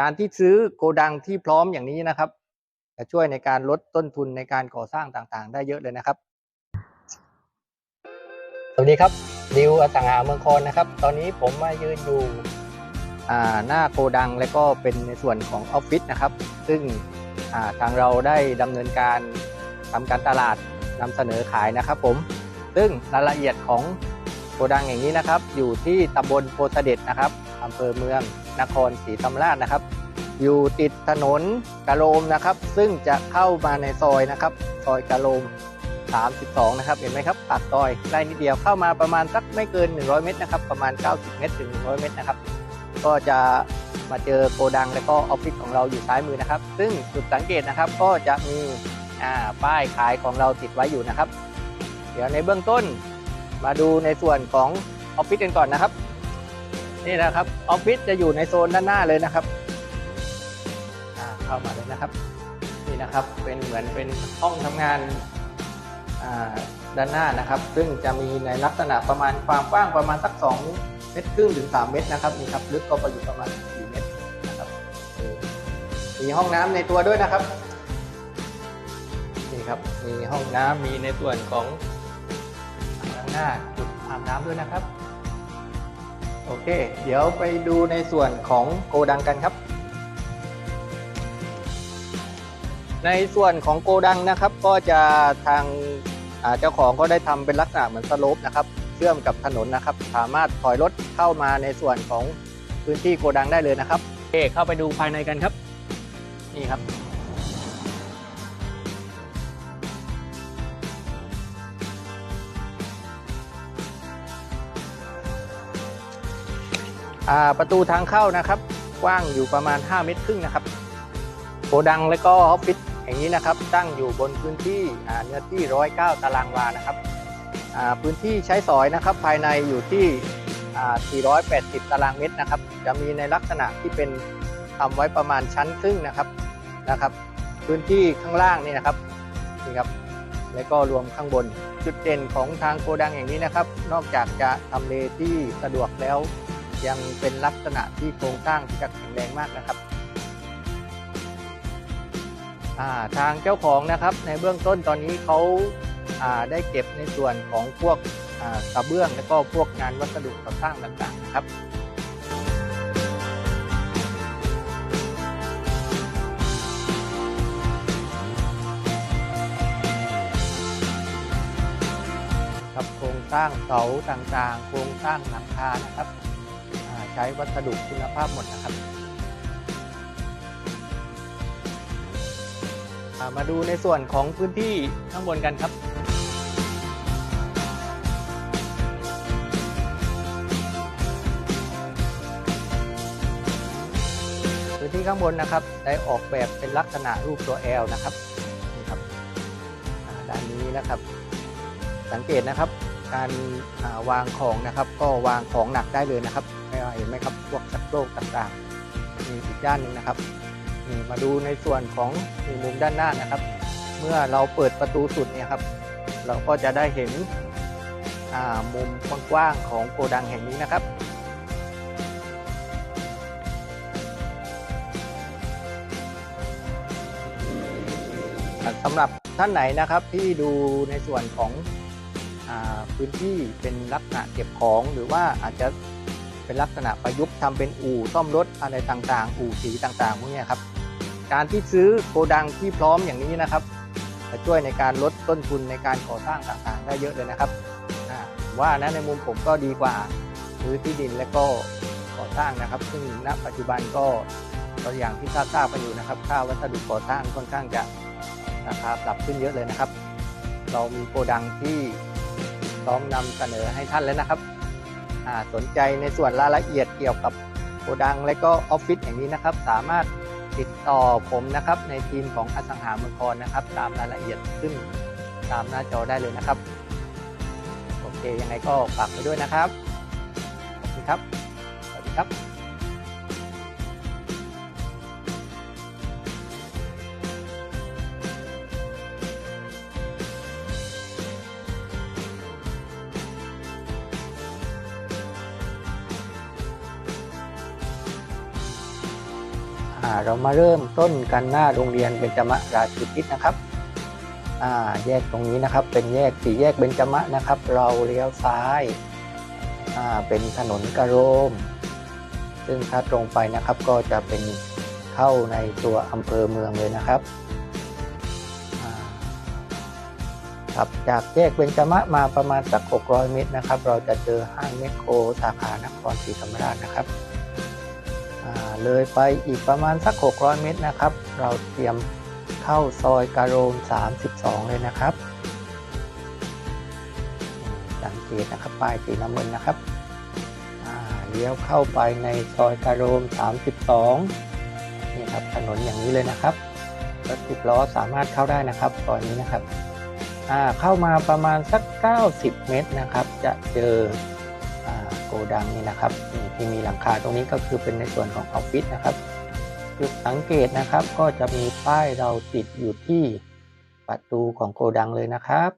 การที่ซื้อโกดังที่พร้อมอย่างนี้นะครับ จะช่วยในการลดต้นทุนในการก่อสร้างต่างๆ ได้เยอะเลยนะครับ สวัสดีครับดิวอสังหาเมืองคอนนะครับ ตอนนี้ผมมายืนอยู่หน้าโกดังและก็เป็นในส่วนของออฟฟิศนะครับ ซึ่งาทางเราได้ดำเนินการทำการตลาดนำเสนอขายนะครับผม ซึ่งรายละเอียดของโกดังอย่างนี้นะครับ อยู่ที่ตำบลโพธิ์เด็จนะครับอำเภอเมือง นครศรีธรรมราชนะครับ อยู่ติดถนนกะโลมนะครับ ซึ่งจะเข้ามาในซอยนะครับ ซอยกะโลม 32 นะครับ เห็นไหมครับปากซอยใกล้นิดเดียวเข้ามาประมาณสักไม่เกิน 100 เมตรนะครับ ประมาณ 90 เมตรถึง 100 เมตรนะครับ ก็จะมาเจอโกดังและก็ออฟฟิศของเราอยู่ซ้ายมือนะครับ ซึ่งจุดสังเกตนะครับก็จะมีป้ายขายของเราติดไว้อยู่นะครับ เดี๋ยวในเบื้องต้นมาดูในส่วนของออฟฟิศกันก่อนนะครับ นี่นะครับออฟฟิศจะอยู่ในโซนด้านหน้าเลยนะครับเข้ามาเลยนะครับ นี่นะครับเป็นเหมือนเป็นห้องทำงานด้านหน้านะครับ ซึ่งจะมีในลักษณะประมาณความกว้างประมาณสัก 2 เมตรครึ่งถึง 3 เมตรนะครับนี่ครับลึกก็ไปอยู่ประมาณ 4 เมตรนะครับมีห้องน้ำในตัวด้วยนะครับนี่ครับมีห้องน้ำมีในส่วนของอ่างล้างหน้าจุดอาบน้ำด้วยนะครับ โอเค เดี๋ยวไปดูในส่วนของโกดังกันครับ ในส่วนของโกดังนะครับ ก็จะทางเจ้าของก็ได้ทำเป็นลักษณะเหมือนสโลปนะครับ เชื่อมกับถนนนะครับ สามารถถอยรถเข้ามาในส่วนของพื้นที่โกดังได้เลยนะครับโอเคเข้าไปดูภายในกันครับ นี่ครับ ประตูทางเข้านะครับ กว้างอยู่ประมาณ 5 เมตรครึ่งนะครับโกดังและก็ออฟฟิศอย่างนี้นะครับตั้งอยู่บนพื้นที่เนื้อที่ 109 ตารางวานะครับพื้นที่ใช้สอยนะครับภายในอยู่ที่อ่า480 ตารางเมตรนะครับ จะมีในลักษณะที่เป็นทำไว้ประมาณชั้นครึ่งนะครับนะครับ พื้นที่ข้างล่างนี่นะครับนี่ครับแล้วก็รวมข้างบนจุดเด่นของทางโกดังอย่างนี้นะครับ นอกจากจะทำเลที่สะดวกแล้ว ยังเป็นลักษณะที่โครงสร้างที่จะแข็งแรงมากนะครับาทางเจ้าของนะครับในเบื้องต้นตอนนี้เขาาได้เก็บในส่วนของพวกอ่ากระเบื้องและก็พวกงานวัสดุก่อสร้างต่างๆนะครับครับโครงสร้างเสาต่างๆ โครงสร้างหลังคานะครับ ใช้วัสดุคุณภาพหมดนะครับ มาดูในส่วนของพื้นที่ข้างบนกันครับพื้นที่ข้างบนนะครับได้ออกแบบเป็นลักษณะรูปตัว L นะครับนี่ครับด้านนี้นะครับ สังเกตนะครับ การวางของนะครับ ก็วางของหนักได้เลยนะครับ เห็นไหมครับพวกชักโครกต่างๆมีอีกด้านหนึ่งนะครับนี่มาดูในส่วนของมีมุมด้านหน้านะครับ เมื่อเราเปิดประตูสุดเนี่ยครับ เราก็จะได้เห็นมุมกว้างๆของโกดังแห่งนี้นะครับสำหรับท่านไหนนะครับที่ดูในส่วนของอพื้นที่เป็นลักษณะเก็บของหรือว่าอาจจะ เป็นลักษณะประยุกต์ทำเป็นอู่ซ่อมรถอะไรต่างๆ อู่สีต่างๆพวกนี้ครับ การที่ซื้อโกดังที่พร้อมอย่างนี้นะครับจะช่วยในการลดต้นทุนในการก่อสร้างต่างๆ ได้เยอะเลยนะครับว่านะในมุมผมก็ดีกว่าซื้อที่ดินและก็ก่อสร้างนะครับ ซึ่งณปัจจุบันก็ตัวอย่างที่ทราบๆกันอยู่นะครับ ค่าวัสดุก่อสร้างค่อนข้างจะราคาปรับขึ้นเยอะเลยนะครับ เรามีโกดังที่พร้อมนำเสนอให้ท่านแล้วนะครับ สนใจในส่วนรายละเอียดเกี่ยวกับโกดังและก็ออฟฟิศอย่างนี้นะครับ สามารถติดต่อผมนะครับในทีมของอสังหาเมืองคอนนะครับ ตามรายละเอียดขึ้นตามหน้าจอได้เลยนะครับ โอเคยังไงก็ฝากไปด้วยนะครับ ขอบคุณครับ สวัสดีครับ เรามาเริ่มต้นกันหน้าโรงเรียนเบญจมราชูทิศนะครับแยกตรงนี้นะครับ เป็นแยกสี่แยกเบญจมะนะครับ เราเลี้ยวซ้ายาเป็นถนนกระโรม ซึ่งถ้าตรงไปนะครับก็จะเป็นเข้าในตัวอำเภอเมืองเลยนะครับครับจากแยกเบญจมะมาประมาณสัก 600 เมตรนะครับ เราจะเจอห้างเมโครสาขานครศรีธรรมราชนะครับ เลยไปอีกประมาณสัก 600 เมตรนะครับ เราเตรียมเข้าซอยการโรม 32 เลยนะครับสังเกตนะครับป้ายสีน้ำเงินนะครับเลี้ยวเข้าไปในซอยการโรม 32 นี่ครับถนนอย่างนี้เลยนะครับรถสิบล้อสามารถเข้าได้นะครับซอยนี้นะครับเข้ามาประมาณสัก 90 เมตรนะครับ จะเจอ โกดังนี่นะครับนี่ที่มีหลังคาตรงนี้ก็คือเป็นในส่วนของออฟฟิศนะครับ จุดสังเกตนะครับก็จะมีป้ายเราติดอยู่ที่ประตูของโกดังเลยนะครับ